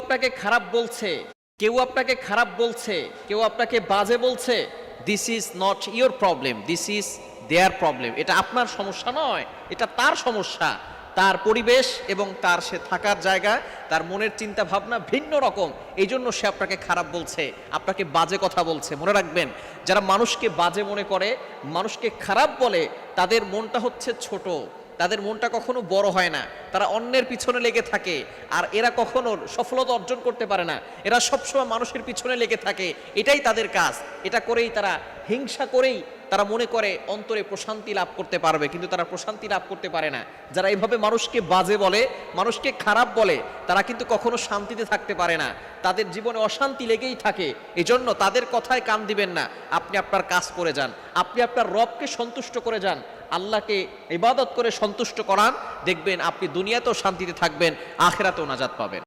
আপনাকে খারাপ বলছে, কেউ আপনাকে খারাপ বলছে, কেউ আপনাকে বাজে বলছে this is not your problem this is their problem এটা আপনার সমস্যা নয়, এটা তার সমস্যা। তার পরিবেশ এবং তার সে থাকার জায়গা, তার মনের চিন্তা ভাবনা ভিন্ন রকম। এই জন্য সে আপনাকে খারাপ বলছে, আপনাকে বাজে কথা বলছে। মনে রাখবেন, যারা মানুষকে বাজে মনে করে, মানুষকে খারাপ বলে, তাদের মনটা হচ্ছে ছোট। তাদের মনটা কখনো বড় হয় না। তারা অন্যের পিছনে লেগে থাকে আর এরা কখনো সফলতা অর্জন করতে পারে না। এরা সবসময় মানুষের পিছনে লেগে থাকে। এটাই তাদের কাজ। এটা করেই তারা হিংসা করেই তারা মনে করে অন্তরে প্রশান্তি লাভ করতে পারবে, কিন্তু তারা প্রশান্তি লাভ করতে পারে না। যারা এইভাবে মানুষকে বাজে বলে, মানুষকে খারাপ বলে, তারা কিন্তু কখনো শান্তিতে থাকতে পারে না। তাদের জীবনে অশান্তি লেগেই থাকে, এজন্য তাদের কথায় কান দিবেন না। আপনি আপনার কাজ করে যান, আপনি আপনার রবকে সন্তুষ্ট করে যান, আল্লাহকে ইবাদত করে সন্তুষ্ট করান, দেখবেন আপনি দুনিয়াতেও শান্তিতে থাকবেন, আখেরাতেও নাজাত পাবেন।